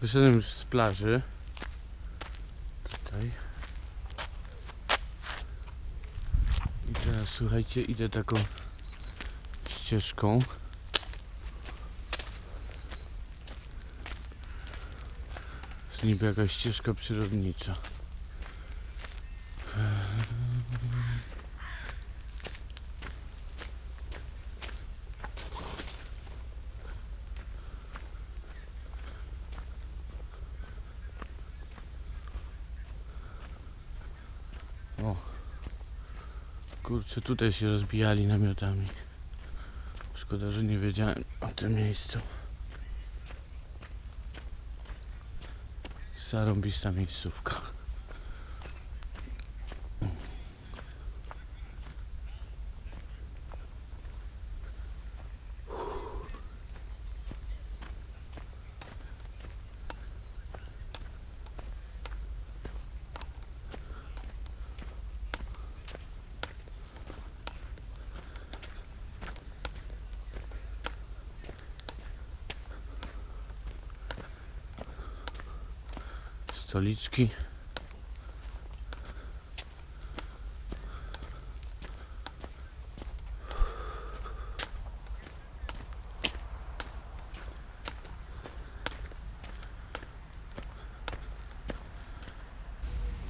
Wyszedłem już z plaży. Tutaj. I teraz słuchajcie, idę taką ścieżką. Jest niby jakaś ścieżka przyrodnicza. Kurczę, tutaj się rozbijali namiotami. Szkoda, że nie wiedziałem o tym miejscu. Zarąbista miejscówka. Stoliczki.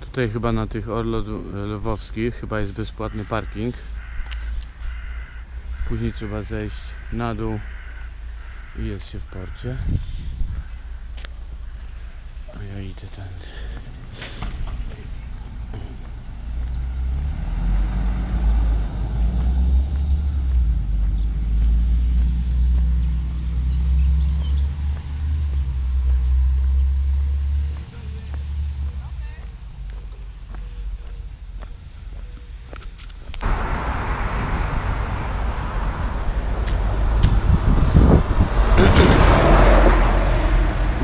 Tutaj chyba na tych orlot lwowskich chyba jest bezpłatny parking. Później trzeba zejść na dół i jest się w porcie. Ja idę tędy.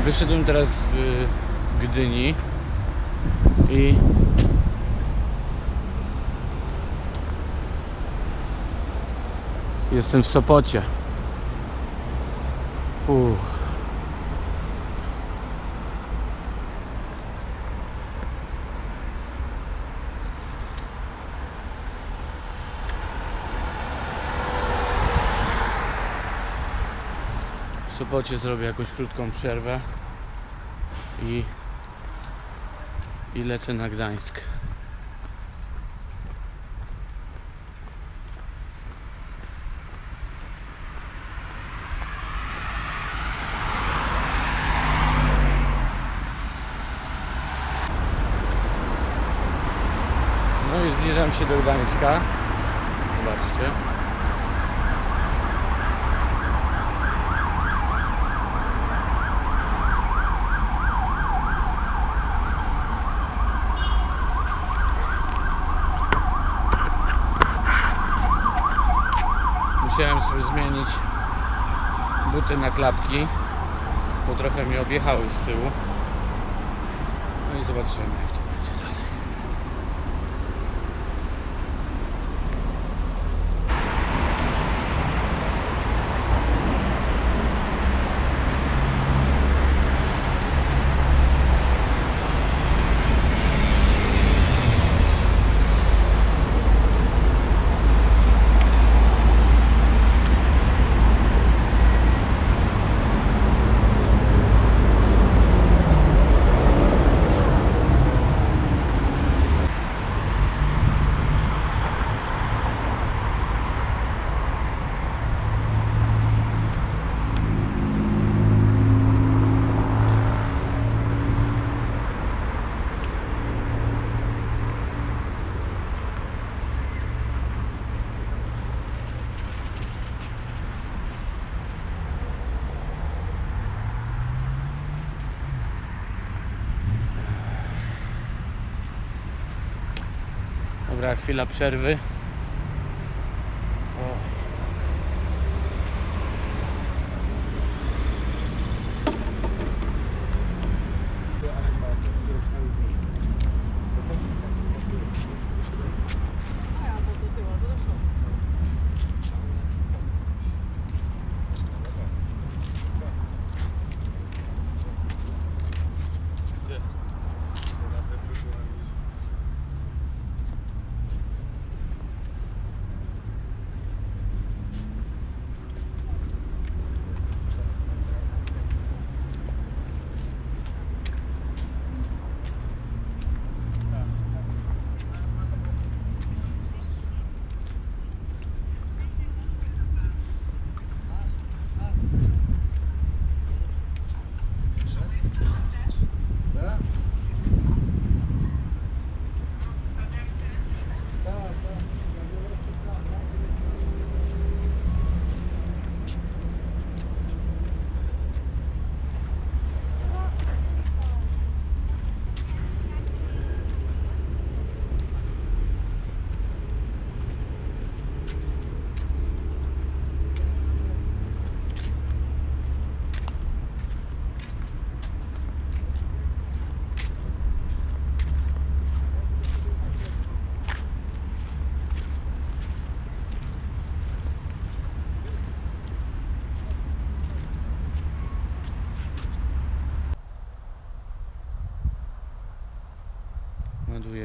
Wyszedłem teraz y, Gdyni i jestem w Sopocie. Uff. W Sopocie zrobię jakąś krótką przerwę i, i lecę na Gdańsk. No i zbliżam się do Gdańska. Zobaczcie. Musiałem sobie zmienić buty na klapki, bo trochę mi objechały z tyłu. No i zobaczymy jak to będzie dalej. Dobra, chwila przerwy. O. Albo do tyłu, albo do przodu.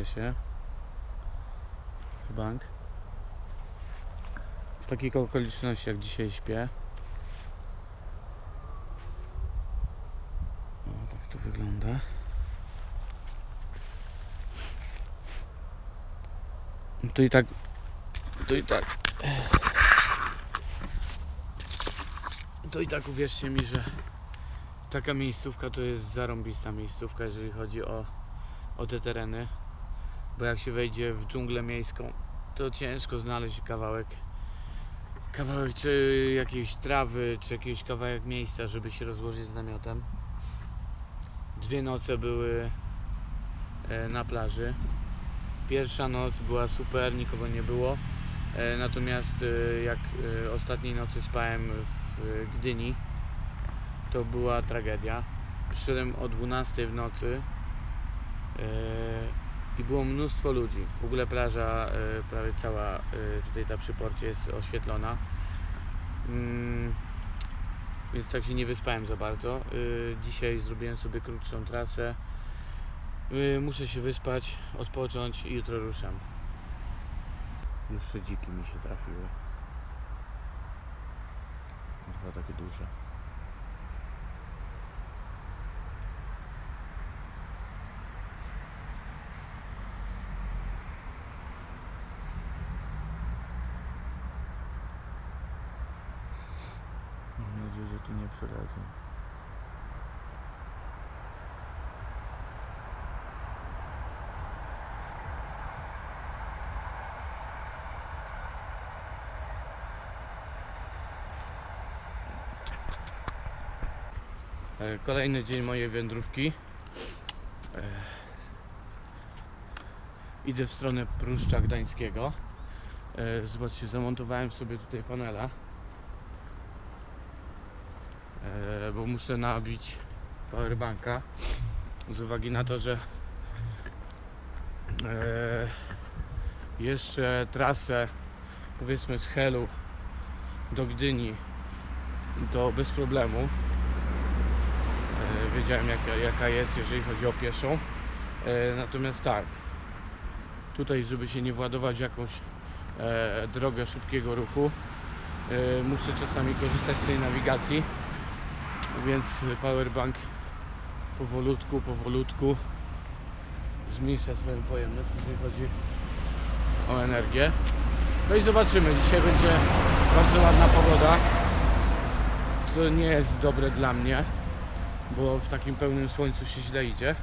Ładuje się bank. W takich okolicznościach dzisiaj śpię. O, tak to wygląda. To i tak. To i tak. To i tak uwierzcie mi, że taka miejscówka to jest zarąbista miejscówka, jeżeli chodzi o, o te tereny. Bo jak się wejdzie w dżunglę miejską, to ciężko znaleźć kawałek kawałek czy jakiejś trawy, czy jakiś kawałek miejsca, żeby się rozłożyć z namiotem. Dwie noce były e, na plaży. Pierwsza noc była super, nikogo nie było. E, Natomiast e, jak ostatniej nocy spałem w Gdyni, to była tragedia. Przyszedłem o 12 w nocy i było mnóstwo ludzi. W ogóle plaża, e, prawie cała e, tutaj ta przy porcie jest oświetlona. Mm, Więc tak się nie wyspałem za bardzo. E, Dzisiaj zrobiłem sobie krótszą trasę. Muszę się wyspać, odpocząć i jutro ruszam. Jeszcze dziki mi się trafiły. Dwa takie duże. Mam nadzieję, że tu nie. E, Kolejny dzień mojej wędrówki. E, Idę w stronę Pruszcza Gdańskiego. E, Zobaczcie, zamontowałem sobie tutaj panela. E, Bo muszę nabić powerbanka. Z uwagi na to, że e, jeszcze trasę powiedzmy z Helu do Gdyni to bez problemu E, wiedziałem jaka, jaka jest, jeżeli chodzi o pieszą. E, Natomiast tak, tutaj, żeby się nie władować jakąś e, drogę szybkiego ruchu, e, muszę czasami korzystać z tej nawigacji, więc powerbank powolutku, powolutku zmniejsza swoją pojemność, jeżeli chodzi o energię. No i zobaczymy, dzisiaj będzie bardzo ładna pogoda. To nie jest dobre dla mnie bo w takim pełnym słońcu się źle idzie,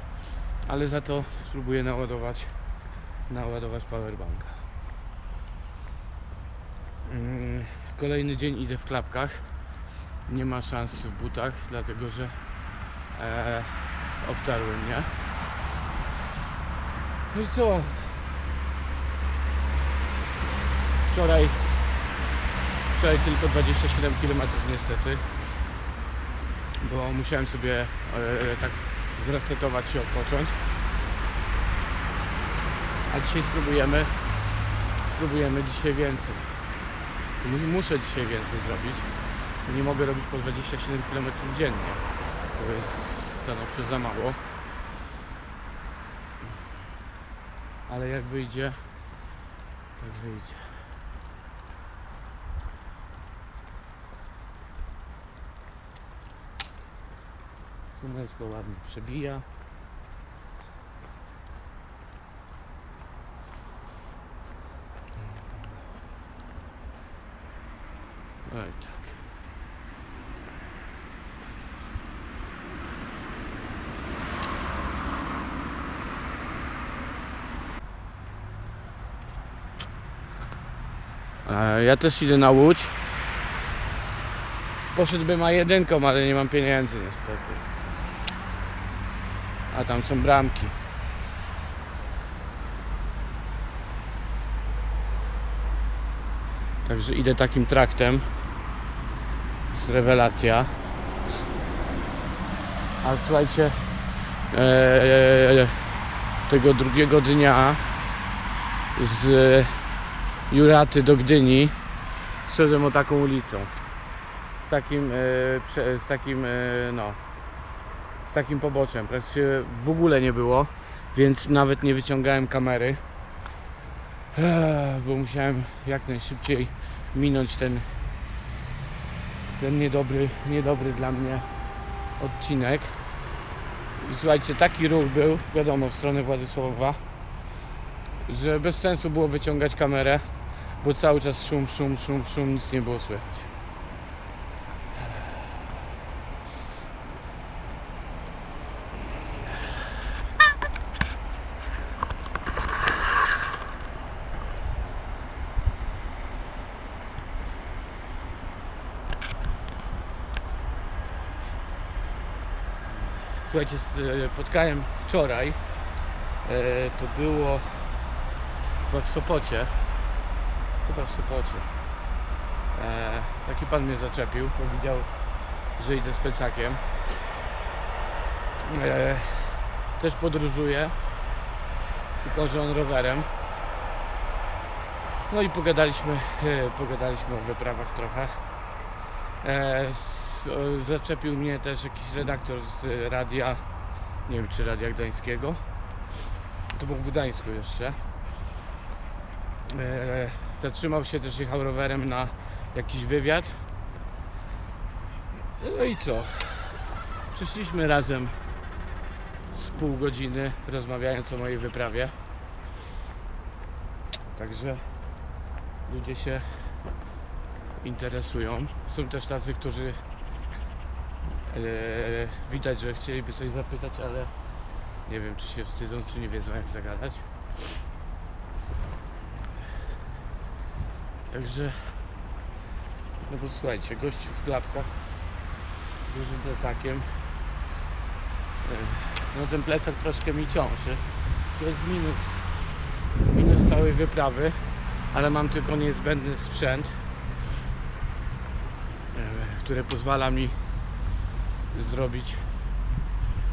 ale za to spróbuję naładować naładować powerbanka. Mm, Kolejny dzień idę w klapkach. Nie ma szans w butach, dlatego że e, obtarły mnie. No i co? Wczoraj wczoraj tylko 27 km niestety bo musiałem sobie e, tak zresetować się, odpocząć. A dzisiaj spróbujemy, spróbujemy dzisiaj więcej. Mus- Muszę dzisiaj więcej zrobić. Nie mogę robić po 27 km dziennie. To jest stanowczo za mało. Ale jak wyjdzie, tak wyjdzie. Słoneczko ładnie przebija. Oj tak. E, Ja też idę na łódź. Poszedłbym a jedynką, ale nie mam pieniędzy niestety. A tam są bramki. Także idę takim traktem. Z rewelacja. A słuchajcie, e, tego drugiego dnia z Juraty do Gdyni szedłem o taką ulicą. Z takim, e, z takim, e, no, z takim poboczem. Praktycznie w ogóle nie było. więc nawet nie wyciągałem kamery, bo musiałem jak najszybciej minąć ten, ten niedobry, niedobry dla mnie odcinek. I słuchajcie, taki ruch był, wiadomo, w stronę Władysławowa, że bez sensu było wyciągać kamerę, bo cały czas szum, szum, szum, szum, nic nie było słychać. Słuchajcie, spotkałem wczoraj, e, to było chyba w Sopocie, chyba w Sopocie. E, taki pan mnie zaczepił, powiedział, że idę z plecakiem. E, też podróżuje, tylko że on rowerem. No i pogadaliśmy, e, pogadaliśmy o wyprawach trochę. E, s- o, zaczepił mnie też jakiś redaktor z radia, nie wiem czy radia gdańskiego. To był w Gdańsku jeszcze. E, zatrzymał się też, jechał rowerem na jakiś wywiad. No i co? Przyszliśmy razem z pół godziny rozmawiając o mojej wyprawie. Także ludzie się interesują. Są też tacy, którzy e, widać, że chcieliby coś zapytać, ale nie wiem, czy się wstydzą, czy nie wiedzą, jak zagadać. Także, no bo słuchajcie, gościu w klapkach z dużym plecakiem. E, No ten plecak troszkę mi ciąży. To jest minus, minus całej wyprawy, ale mam tylko niezbędny sprzęt, e, który pozwala mi zrobić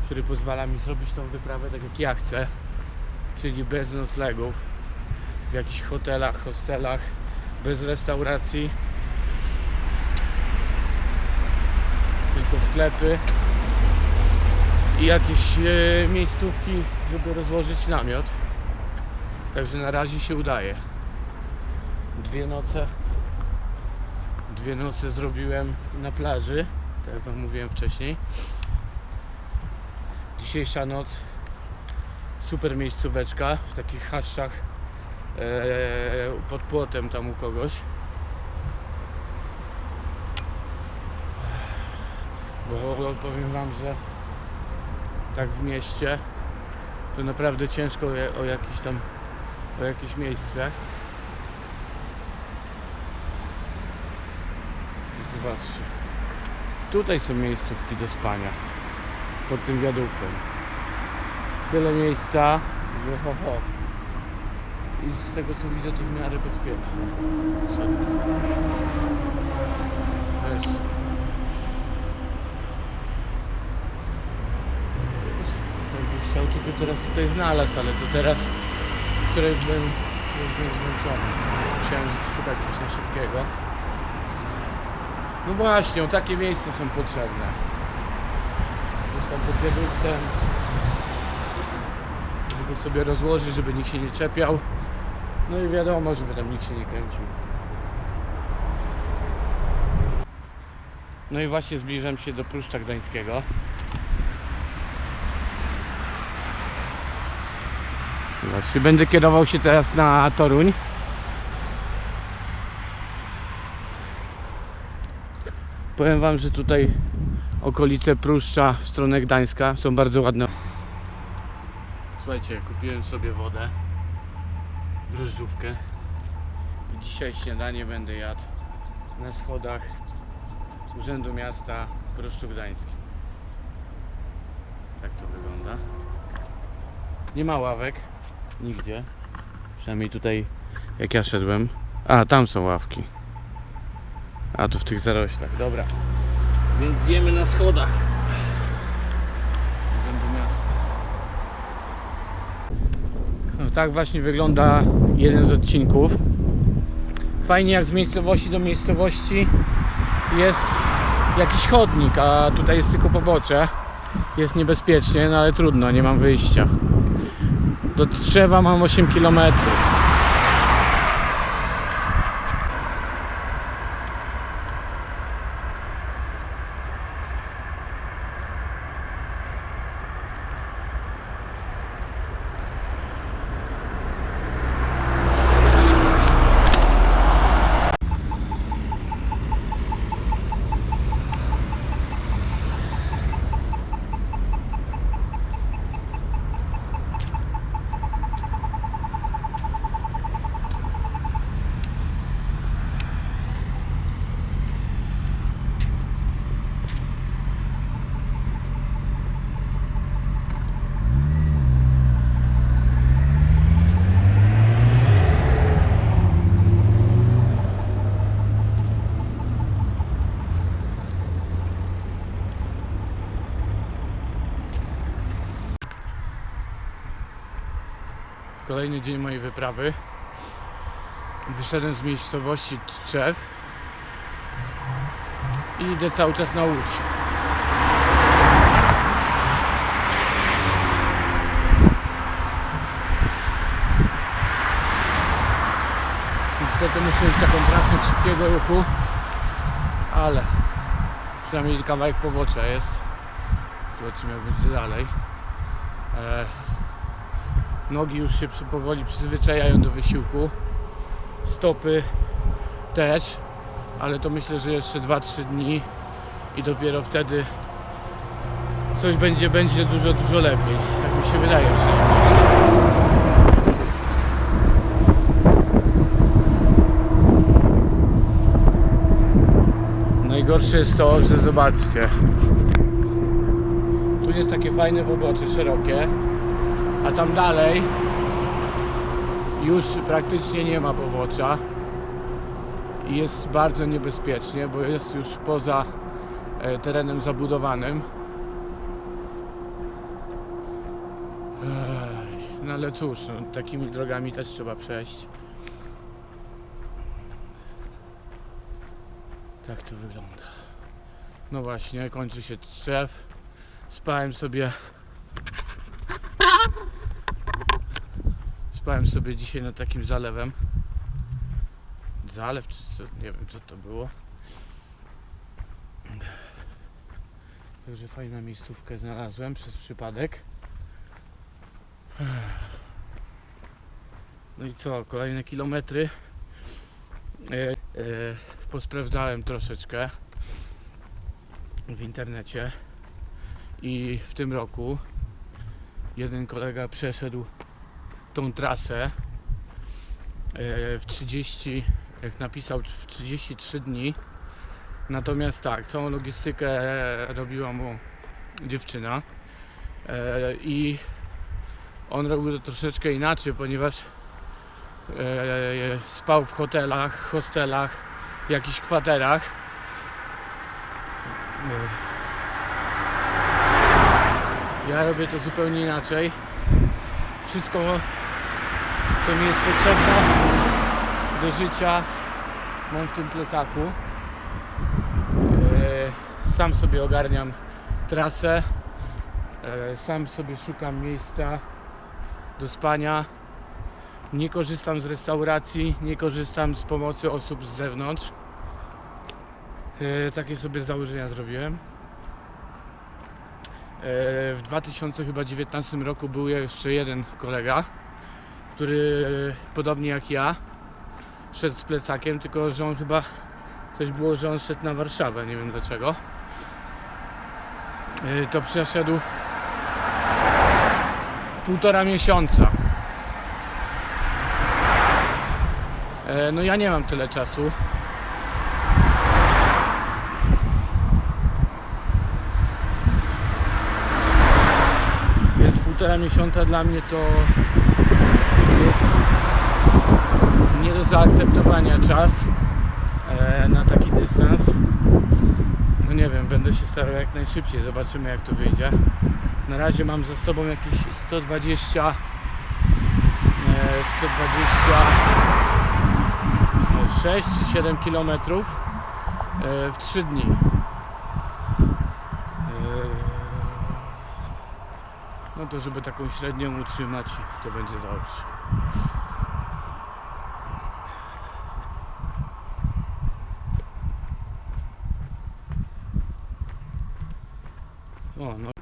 który pozwala mi zrobić tą wyprawę tak jak ja chcę, czyli bez noclegów, w jakichś hotelach, hostelach, bez restauracji, tylko sklepy i jakieś e, miejscówki, żeby rozłożyć namiot. Także na razie się udaje. Dwie noce, dwie noce zrobiłem na plaży, tak jak wam mówiłem wcześniej. Dzisiejsza noc super miejscóweczka w takich chaszczach e, pod płotem tam u kogoś. Bo powiem wam, że tak w mieście to naprawdę ciężko o, jakieś tam o jakieś miejsce. Zobaczcie. Tutaj są miejscówki do spania pod tym wiaduktem. Tyle miejsca, że ho, ho. I z tego co widzę to w miarę bezpieczne. Wiesz, Jakby chciał to by teraz tutaj znalazł, ale to teraz wczoraj już byłem, już byłem zmęczony. Musiałem szukać coś na szybkiego. No właśnie, o takie miejsca są potrzebne tam pod wiaduktem żeby sobie rozłożyć, żeby nikt się nie czepiał no i wiadomo, żeby tam nikt się nie kręcił. No i właśnie zbliżam się do Pruszcza Gdańskiego. Zobaczcie, będę kierował się teraz na Toruń. Powiem wam, że tutaj okolice Pruszcza w stronę Gdańska są bardzo ładne. Słuchajcie, kupiłem sobie wodę, drożdżówkę i dzisiaj śniadanie będę jadł na schodach Urzędu Miasta w Pruszczu Gdańskim. Tak to wygląda. Nie ma ławek, nigdzie. Przynajmniej tutaj, jak ja szedłem. A, tam są ławki. A, tu w tych zaroślach. Dobra. Więc zjemy na schodach. Urzędu Miasta. No, tak właśnie wygląda jeden z odcinków. Fajnie jak z miejscowości do miejscowości jest jakiś chodnik, a tutaj jest tylko pobocze. Jest niebezpiecznie, no ale trudno, nie mam wyjścia. Do Trzewa mam 8 km. Kolejny dzień mojej wyprawy. Wyszedłem z miejscowości Tczew i idę cały czas na Łódź. Niestety muszę iść taką trasą szybkiego ruchu, ale przynajmniej kawałek pobocza jest. Zobaczymy jak będzie dalej. E, Nogi już się powoli przyzwyczajają do wysiłku. Stopy też, ale to myślę, że jeszcze 2-3 dni i dopiero wtedy coś będzie, będzie dużo, dużo lepiej. Tak mi się wydaje przynajmniej. Najgorsze jest to, że zobaczcie. Tu jest takie fajne pobocze, szerokie. A tam dalej już praktycznie nie ma pobocza i jest bardzo niebezpiecznie, bo jest już poza e, terenem zabudowanym. No ale cóż, no, takimi drogami też trzeba przejść. Tak to wygląda. No właśnie, kończy się Trzew. Spałem sobie Spałem sobie dzisiaj nad takim zalewem. Zalew, czy co, nie wiem co to było. Także fajną miejscówkę znalazłem przez przypadek. No i co, kolejne kilometry. E, e, posprawdzałem troszeczkę w internecie i w tym roku jeden kolega przeszedł tą trasę e, w 30, jak napisał, w 33 dni. Natomiast tak, całą logistykę robiła mu dziewczyna e, i on robił to troszeczkę inaczej, ponieważ e, spał w hotelach, hostelach, jakichś kwaterach. Ja robię to zupełnie inaczej. Wszystko co mi jest potrzebne do życia mam w tym plecaku. E, sam sobie ogarniam trasę E, sam sobie szukam miejsca do spania. Nie korzystam z restauracji nie korzystam z pomocy osób z zewnątrz. E, takie sobie założenia zrobiłem. W 2019 roku był jeszcze jeden kolega który e, podobnie jak ja szedł z plecakiem, tylko że on chyba coś było, że on szedł na Warszawę, nie wiem dlaczego. E, To przeszedł w półtora miesiąca. E, No ja nie mam tyle czasu. Więc półtora miesiąca dla mnie to nie do zaakceptowania czas e, na taki dystans. No nie wiem, będę się starał jak najszybciej, zobaczymy jak to wyjdzie. Na razie mam za sobą jakieś 120 e, 126 czy 7 km w 3 dni. E, No to żeby taką średnią utrzymać, to będzie dobrze. O, no.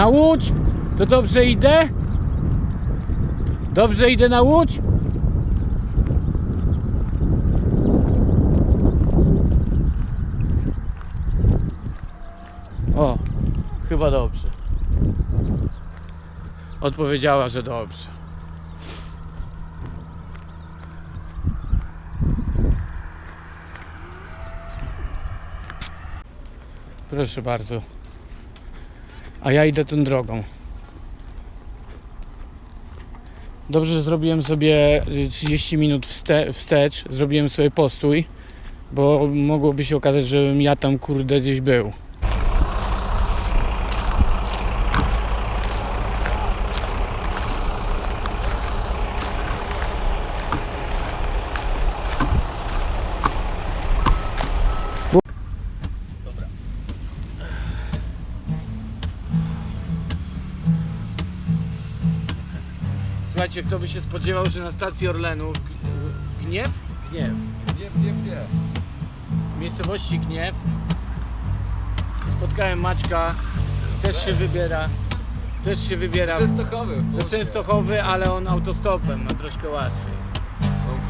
Na łódź? To dobrze idę? Dobrze idę na łódź? O, chyba dobrze. Odpowiedziała, że dobrze. Proszę bardzo. A ja idę tą drogą. Dobrze, że zrobiłem sobie y, 30 minut wste wstecz. Zrobiłem sobie postój, bo mogłoby się okazać, żebym ja tam kurde gdzieś był. Się spodziewał, że na stacji Orlenu G- Gniew? Gniew. Gdzie, gdzie, gdzie? W miejscowości Gniew spotkałem Maćka, też się wybiera, też się wybiera Częstochowy. w do Polsce. Częstochowy, ale on autostopem, ma troszkę łatwiej. Mam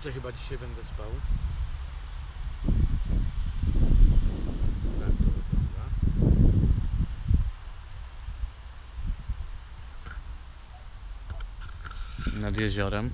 Tutaj chyba dzisiaj będę spał. Tak to wygląda. Nad jeziorem.